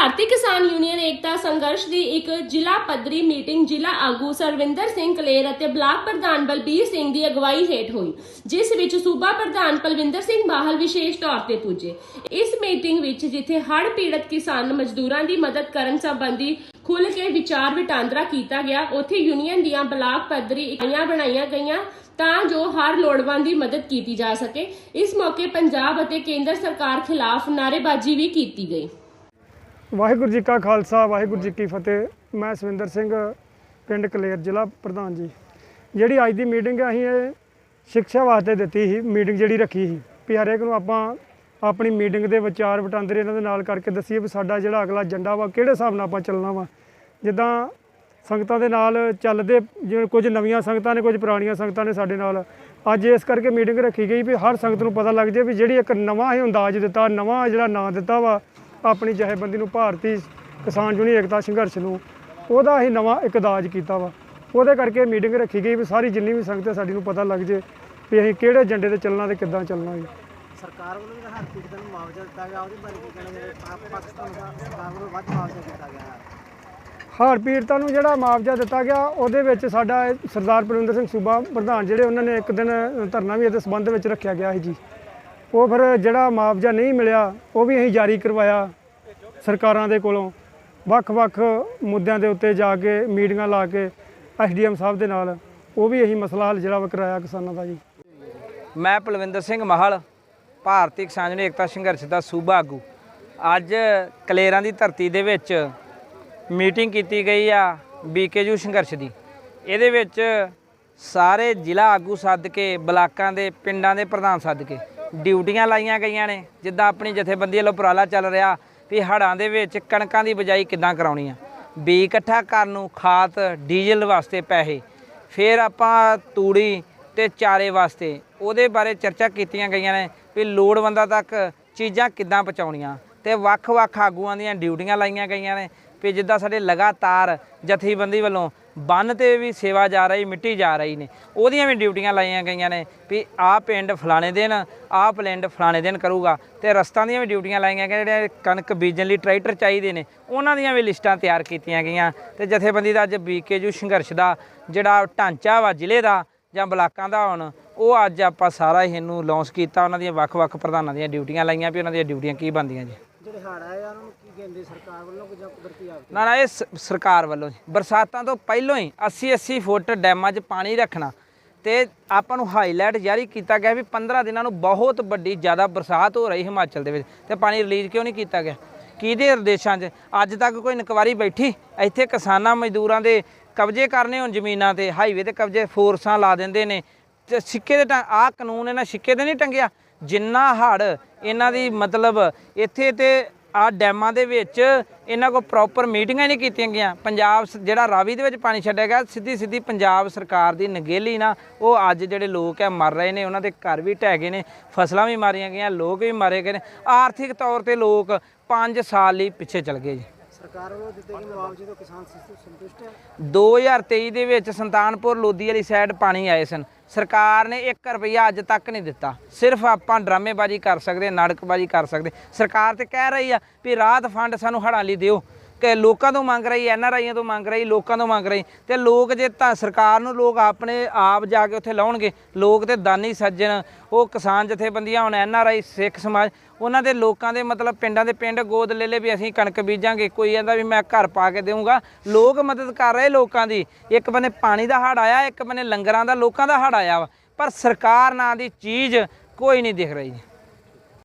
ਭਾਰਤੀ ਕਿਸਾਨ ਯੂਨੀਅਨ ਏਕਤਾ ਸੰਘਰਸ਼ ਦੀ ਇੱਕ ਜ਼ਿਲ੍ਹਾ ਪੱਧਰੀ ਮੀਟਿੰਗ ਜ਼ਿਲ੍ਹਾ ਆਗੂ ਸਰਵਿੰਦਰ ਸਿੰਘ ਕਲੇਰ ਅਤੇ ਬਲਾਕ ਪ੍ਰਧਾਨ ਬਲਬੀਰ ਸਿੰਘ ਦੀ ਅਗਵਾਈ ਹੇਠ ਹੋਈ, ਜਿਸ ਵਿੱਚ ਸੂਬਾ ਪ੍ਰਧਾਨ ਪਲਵਿੰਦਰ ਸਿੰਘ ਬਾਹਲ ਵਿਸ਼ੇਸ਼ ਤੌਰ ਤੇ ਪੁੱਜੇ। ਇਸ ਮੀਟਿੰਗ ਵਿੱਚ ਜਿੱਥੇ ਹੜ੍ਹ ਪੀੜਤ ਕਿਸਾਨ ਮਜ਼ਦੂਰਾਂ ਦੀ ਮਦਦ ਕਰਨ ਸੰਬੰਧੀ ਖੁੱਲ ਕੇ ਵਿਚਾਰ ਵਟਾਂਦਰਾ ਕੀਤਾ ਗਿਆ, ਉੱਥੇ ਯੂਨੀਅਨ ਦੀਆਂ ਬਲਾਕ ਪੱਧਰੀ ਇਕਾਈਆਂ ਬਣਾਈਆਂ ਗਈਆਂ ਤਾਂ ਜੋ ਹਰ ਲੋੜਵੰਦ ਦੀ ਮਦਦ ਕੀਤੀ ਜਾ ਸਕੇ। ਇਸ ਮੌਕੇ ਪੰਜਾਬ ਅਤੇ ਕੇਂਦਰ ਸਰਕਾਰ ਖਿਲਾਫ ਨਾਅਰੇਬਾਜ਼ੀ ਵੀ ਕੀਤੀ ਗਈ। ਵਾਹਿਗੁਰੂ ਜੀ ਕਾ ਖਾਲਸਾ, ਵਾਹਿਗੁਰੂ ਜੀ ਕੀ ਫਤਿਹ। ਮੈਂ ਸਵਿੰਦਰ ਸਿੰਘ, ਪਿੰਡ ਕਲੇਰ, ਜ਼ਿਲ੍ਹਾ ਪ੍ਰਧਾਨ ਜੀ। ਜਿਹੜੀ ਅੱਜ ਦੀ ਮੀਟਿੰਗ ਅਸੀਂ ਇਹ ਸਿੱਖਿਆ ਵਾਸਤੇ ਦਿੱਤੀ ਸੀ ਮੀਟਿੰਗ ਜਿਹੜੀ ਰੱਖੀ ਸੀ। ਵੀ ਹਰੇਕ ਨੂੰ ਆਪਾਂ ਆਪਣੀ ਮੀਟਿੰਗ ਦੇ ਵਿਚਾਰ ਵਟਾਂਦਰੇ ਇਹਨਾਂ ਦੇ ਨਾਲ ਕਰਕੇ ਦੱਸੀਏ ਵੀ ਸਾਡਾ ਜਿਹੜਾ ਅਗਲਾ ਏਜੰਡਾ ਵਾ, ਕਿਹੜੇ ਹਿਸਾਬ ਨਾਲ ਆਪਾਂ ਚੱਲਣਾ ਵਾ। ਜਿੱਦਾਂ ਸੰਗਤਾਂ ਦੇ ਨਾਲ ਚੱਲਦੇ, ਜਿਵੇਂ ਕੁਝ ਨਵੀਆਂ ਸੰਗਤਾਂ ਨੇ, ਕੁਝ ਪੁਰਾਣੀਆਂ ਸੰਗਤਾਂ ਨੇ ਸਾਡੇ ਨਾਲ। ਅੱਜ ਇਸ ਕਰਕੇ ਮੀਟਿੰਗ ਰੱਖੀ ਗਈ ਵੀ ਹਰ ਸੰਗਤ ਨੂੰ ਪਤਾ ਲੱਗ ਜਾਏ ਵੀ ਜਿਹੜੀ ਇੱਕ ਨਵਾਂ ਹੀ ਅੰਦਾਜ਼ ਦਿੱਤਾ, ਨਵਾਂ ਜਿਹੜਾ ਨਾਂ ਦਿੱਤਾ ਵਾ ਆਪਣੀ ਜਥੇਬੰਦੀ ਨੂੰ ਭਾਰਤੀ ਕਿਸਾਨ ਯੂਨੀਅਨ ਏਕਤਾ ਸੰਘਰਸ਼ ਨੂੰ ਉਹਦਾ ਹੀ ਨਵਾਂ ਇੱਕ ਅੰਦਾਜ਼ ਕੀਤਾ ਵਾ। ਉਹਦੇ ਕਰਕੇ ਮੀਟਿੰਗ ਰੱਖੀ ਗਈ ਵੀ ਸਾਰੀ ਜਿੰਨੀ ਵੀ ਸੰਗਤ ਹੈ ਸਾਡੀ ਨੂੰ ਪਤਾ ਲੱਗ ਜੇ ਵੀ ਅਸੀਂ ਕਿਹੜੇ ਏਜੰਡੇ ਤੇ ਚੱਲਣਾ ਤੇ ਕਿੱਦਾਂ ਚੱਲਣਾ ਹੈ ਸਰਕਾਰ ਵੱਲੋਂ ਜਿਹੜਾ ਹਰ ਪੀੜਤ ਨੂੰ ਮੁਆਵਜ਼ਾ ਦਿੱਤਾ ਗਿਆ ਉਹਦੇ ਬਾਰੇ ਕੀ ਕਹਿਣਾ ਪਾਕਿਸਤਾਨ ਦਾ ਸਰਕਾਰ ਵੱਲੋਂ ਵੱਧ ਮੁਆਵਜ਼ਾ ਦਿੱਤਾ ਗਿਆ ਹਾਰ ਪੀੜਤਾਂ ਨੂੰ ਜਿਹੜਾ ਮੁਆਵਜ਼ਾ ਦਿੱਤਾ ਗਿਆ ਉਹਦੇ ਵਿੱਚ ਸਾਡਾ ਸਰਦਾਰ ਪਰਵਿੰਦਰ ਸਿੰਘ ਸੂਬਾ ਪ੍ਰਧਾਨ ਜਿਹੜੇ ਉਹਨਾਂ ਨੇ ਇੱਕ ਦਿਨ ਧਰਨਾ ਵੀ ਇਹਦੇ ਸੰਬੰਧ ਵਿੱਚ ਰੱਖਿਆ ਗਿਆ ਸੀ ਜੀ। ਉਹ ਫਿਰ ਜਿਹੜਾ ਮੁਆਵਜ਼ਾ ਨਹੀਂ ਮਿਲਿਆ, ਉਹ ਵੀ ਅਸੀਂ ਜਾਰੀ ਕਰਵਾਇਆ ਸਰਕਾਰਾਂ ਦੇ ਕੋਲੋਂ। ਵੱਖ-ਵੱਖ ਮੁੱਦਿਆਂ ਦੇ ਉੱਤੇ ਜਾ ਕੇ ਮੀਟਿੰਗਾਂ ਲਾ ਕੇ ਐਸਡੀਐਮ ਸਾਹਿਬ ਦੇ ਨਾਲ, ਉਹ ਵੀ ਅਸੀਂ ਮਸਲਾ ਹੱਲ ਜਿਹੜਾ ਵਾ ਕਿਸਾਨਾਂ ਦਾ ਜੀ। ਮੈਂ ਪਲਵਿੰਦਰ ਸਿੰਘ ਮਹਲ, ਭਾਰਤੀ ਕਿਸਾਨ ਜਨ ਏਕਤਾ ਸੰਘਰਸ਼ ਦਾ ਸੂਬਾ ਆਗੂ। ਅੱਜ ਕਲੇਰਾਂ ਦੀ ਧਰਤੀ ਦੇ ਵਿੱਚ ਮੀਟਿੰਗ ਕੀਤੀ ਗਈ ਆ ਬੀਕੇਯੂ ਸੰਘਰਸ਼ ਦੀ। ਇਹਦੇ ਵਿੱਚ ਸਾਰੇ ਜ਼ਿਲ੍ਹਾ ਆਗੂ ਸੱਦ ਕੇ, ਬਲਾਕਾਂ ਦੇ, ਪਿੰਡਾਂ ਦੇ ਪ੍ਰਧਾਨ ਸੱਦ ਕੇ ਡਿਊਟੀਆਂ ਲਾਈਆਂ ਗਈਆਂ ਨੇ, ਜਿੱਦਾਂ ਆਪਣੀ ਜਥੇਬੰਦੀ ਵੱਲੋਂ ਉਪਰਾਲਾ ਚੱਲ ਰਿਹਾ ਵੀ ਹੜ੍ਹਾਂ ਦੇ ਵਿੱਚ ਕਣਕਾਂ ਦੀ ਬਜਾਈ ਕਿੱਦਾਂ ਕਰਾਉਣੀ ਆ। ਬੀ ਇਕੱਠਾ ਕਰਨ ਨੂੰ ਖਾਤ ਡੀਜ਼ਲ ਵਾਸਤੇ ਪੈਸੇ, ਫਿਰ ਆਪਾਂ ਤੂੜੀ ਤੇ ਚਾਰੇ ਵਾਸਤੇ, ਉਹਦੇ ਬਾਰੇ ਚਰਚਾ ਕੀਤੀਆਂ ਗਈਆਂ ਨੇ ਵੀ ਲੋੜਵੰਦਾਂ ਤੱਕ ਚੀਜ਼ਾਂ ਕਿੱਦਾਂ ਪਹੁੰਚਾਉਣੀਆਂ। ਤੇ ਵੱਖ-ਵੱਖ ਆਗੂਆਂ ਦੀਆਂ ਡਿਊਟੀਆਂ ਲਾਈਆਂ ਗਈਆਂ ਨੇ ਵੀ ਜਿੱਦਾਂ ਸਾਡੇ ਲਗਾਤਾਰ ਜਥੇਬੰਦੀ ਵੱਲੋਂ ਬੰਨ ਤੇ ਵੀ ਸੇਵਾ ਜਾ ਰਹੀ, ਮਿੱਟੀ ਜਾ ਰਹੀ ਨੇ, ਉਹਦੀਆਂ ਵੀ ਡਿਊਟੀਆਂ ਲਾਈਆਂ ਗਈਆਂ ਨੇ ਵੀ ਆਹ ਪਿੰਡ ਫਲਾਣੇ ਦਿਨ, ਆਹ ਪਿੰਡ ਫਲਾਣੇ ਦਿਨ ਕਰੂਗਾ ਤੇ ਰਸਤਾਂ ਦੀਆਂ ਵੀ ਡਿਊਟੀਆਂ ਲਾਈਆਂ ਗਈਆਂ ਜਿਹੜੇ ਕਣਕ ਬੀਜਣ ਲਈ ਟਰੈਕਟਰ ਚਾਹੀਦੇ ਨੇ, ਉਹਨਾਂ ਦੀਆਂ ਵੀ ਲਿਸਟਾਂ ਤਿਆਰ ਕੀਤੀਆਂ ਗਈਆਂ ਤੇ ਜਥੇਬੰਦੀ ਦਾ ਅੱਜ ਬੀਕੇਯੂ ਸੰਘਰਸ਼ ਦਾ ਜਿਹੜਾ ਢਾਂਚਾ ਵਾ ਜ਼ਿਲ੍ਹੇ ਦਾ ਜਾਂ ਬਲਾਕਾਂ ਦਾ ਹੁਣ, ਉਹ ਅੱਜ ਆਪਾਂ ਸਾਰਾ ਇਹਨੂੰ ਲਾਂਚ ਕੀਤਾ, ਉਹਨਾਂ ਦੀਆਂ ਵੱਖ-ਵੱਖ ਪ੍ਰਧਾਨਾਂ ਦੀਆਂ ਡਿਊਟੀਆਂ ਲਾਈਆਂ ਵੀ ਉਹਨਾਂ ਦੀਆਂ ਡਿਊਟੀਆਂ ਕੀ ਬਣਦੀਆਂ ਜੀ। ਜਿਹੜੇ ਹੜ੍ਹ ਆ, ਉਹਨਾਂ ਨੂੰ ਕਹਿੰਦੇ ਸਰਕਾਰ ਵੱਲੋਂ ਕਿ ਜਾਂ ਕੁਦਰਤੀ ਆਫਤ ਨਾ ਨਾ, ਇਹ ਸ- ਸਰਕਾਰ ਵੱਲੋਂ ਜੀ। ਬਰਸਾਤਾਂ ਤੋਂ ਪਹਿਲਾਂ ਹੀ 80 80 ਫੁੱਟ ਡੈਮਾਂ 'ਚ ਪਾਣੀ ਰੱਖਣਾ। ਤੇ ਆਪਾਂ ਨੂੰ ਹਾਈਲਾਈਟ ਜਾਰੀ ਕੀਤਾ ਗਿਆ ਵੀ 15 ਦਿਨਾਂ ਨੂੰ ਬਹੁਤ ਵੱਡੀ, ਜ਼ਿਆਦਾ ਬਰਸਾਤ ਹੋ ਰਹੀ ਹਿਮਾਚਲ ਦੇ ਵਿੱਚ। ਤੇ ਪਾਣੀ ਰਿਲੀਜ਼ ਕਿਉਂ ਨਹੀਂ ਕੀਤਾ ਗਿਆ? ਕਿਹਦੇ ਨਿਰਦੇਸ਼ਾਂ 'ਚ? ਅੱਜ ਤੱਕ ਕੋਈ ਇਨਕੁਆਰੀ ਬੈਠੀ? ਇੱਥੇ ਕਿਸਾਨਾਂ ਮਜ਼ਦੂਰਾਂ ਦੇ ਕਬਜ਼ੇ ਕਰਨੇ ਹੋਣ ਜ਼ਮੀਨਾਂ ਤੇ ਹਾਈਵੇ ਤੇ ਕਬਜ਼ੇ ਫੋਰਸਾਂ ਲਾ ਦਿੰਦੇ ਨੇ। ਤੇ ਸਿੱਕੇ ਦੇ ਟੰ ਆਹ ਕਾਨੂੰਨ ਇਹਨਾਂ ਸਿੱਕੇ ਤੇ ਨਹੀਂ ਟੰਗਿਆ। ਜਿੰਨਾ ਹੜ ਇਹਨਾਂ ਦੀ ਮਤਲਬ ਇੱਥੇ ਤੇ ਆ ਡੈਮਾਂ ਦੇ ਵਿੱਚ ਇਹਨਾਂ ਕੋ ਪ੍ਰੋਪਰ ਮੀਟਿੰਗਾਂ ਨਹੀਂ ਕੀਤੀਆਂ ਗਈਆਂ। ਪੰਜਾਬ ਸ- ਜਿਹੜਾ ਰਾਵੀ ਦੇ ਵਿੱਚ ਪਾਣੀ ਛੱਡਿਆ ਗਿਆ ਸਿੱਧੀ ਸਿੱਧੀ ਪੰਜਾਬ ਸਰਕਾਰ ਦੀ ਨਗੇਲੀ ਨਾ, ਉਹ ਅੱਜ ਜਿਹੜੇ ਲੋਕ ਆ, ਮਰ ਰਹੇ ਨੇ, ਉਹਨਾਂ ਦੇ ਘਰ ਵੀ ਢਹਿ ਗਏ ਨੇ, ਫਸਲਾਂ ਵੀ ਮਾਰੀਆਂ ਗਈਆਂ, ਲੋਕ ਵੀ ਮਾਰੇ ਗਏ ਨੇ। ਆਰਥਿਕ ਤੌਰ ਤੇ ਲੋਕ 5 ਸਾਲ ਲਈ ਪਿੱਛੇ ਚਲ ਗਏ ਜੀ। ਸਰਕਾਰ ਵੱਲੋਂ ਦਿੱਤੇ ਗਏ ਮੁਆਵਜ਼ੇ ਤੋਂ ਕਿਸਾਨ ਸੰਤੁਸ਼ਟ ਹੈ? 2023 ਦੇ ਵਿੱਚ ਸੰਤਾਨਪੁਰ ਲੋਧੀ ਵਾਲੀ ਸਾਈਡ ਪਾਣੀ ਆਏ ਸਨ। ਸਰਕਾਰ ਨੇ 1 ਰੁਪਈਆ ਅੱਜ ਤੱਕ ਨਹੀਂ ਦਿੱਤਾ। ਸਿਰਫ ਆਪਾਂ ਡਰਾਮੇਬਾਜ਼ੀ ਕਰ ਸਕਦੇ, ਨਾਟਕਬਾਜ਼ੀ ਕਰ ਸਕਦੇ। ਸਰਕਾਰ ਤੇ ਕਹਿ ਰਹੀ ਆ ਵੀ ਰਾਹਤ ਫੰਡ ਸਾਨੂੰ ਹੜ੍ਹਾਂ ਲਈ ਦਿਓ। ਕਿ ਲੋਕਾਂ ਤੋਂ ਮੰਗ ਰਹੀ, ਐਨ ਆਰ ਆਈਆਂ ਤੋਂ ਮੰਗ ਰਹੀ, ਲੋਕਾਂ ਤੋਂ ਮੰਗ ਰਹੀ। ਤੇ ਲੋਕ ਜੇ ਤਾਂ ਸਰਕਾਰ ਨੂੰ ਲੋਕ ਆਪਣੇ ਆਪ ਜਾ ਕੇ ਉੱਥੇ ਲਾਉਣਗੇ, ਲੋਕ ਤੇ ਦਾਨੀ ਸੱਜਣ, ਉਹ ਕਿਸਾਨ ਜਥੇਬੰਦੀਆਂ, ਹੁਣ ਐਨ ਆਰ ਆਈ, ਸਿੱਖ ਸਮਾਜ, ਉਹਨਾਂ ਦੇ ਲੋਕਾਂ ਦੇ ਮਤਲਬ ਪਿੰਡਾਂ ਦੇ ਪਿੰਡ ਗੋਦ ਲੈ ਲੈ ਵੀ ਅਸੀਂ ਕਣਕ ਬੀਜਾਂਗੇ, ਕੋਈ ਕਹਿੰਦਾ ਵੀ ਮੈਂ ਘਰ ਪਾ ਕੇ ਦੇਵਾਂਗਾ ਲੋਕ ਮਦਦ ਕਰ ਰਹੇ ਲੋਕਾਂ ਦੀ। ਇੱਕ ਬੰਨੇ ਪਾਣੀ ਦਾ ਹੜ ਆਇਆ, ਇੱਕ ਬੰਨੇ ਲੰਗਰਾਂ ਦਾ, ਲੋਕਾਂ ਦਾ ਹੜ ਆਇਆ ਵਾ। ਪਰ ਸਰਕਾਰ ਨਾਂ ਦੀ ਚੀਜ਼ ਕੋਈ ਨਹੀਂ ਦਿਖ ਰਹੀ। ਜੀ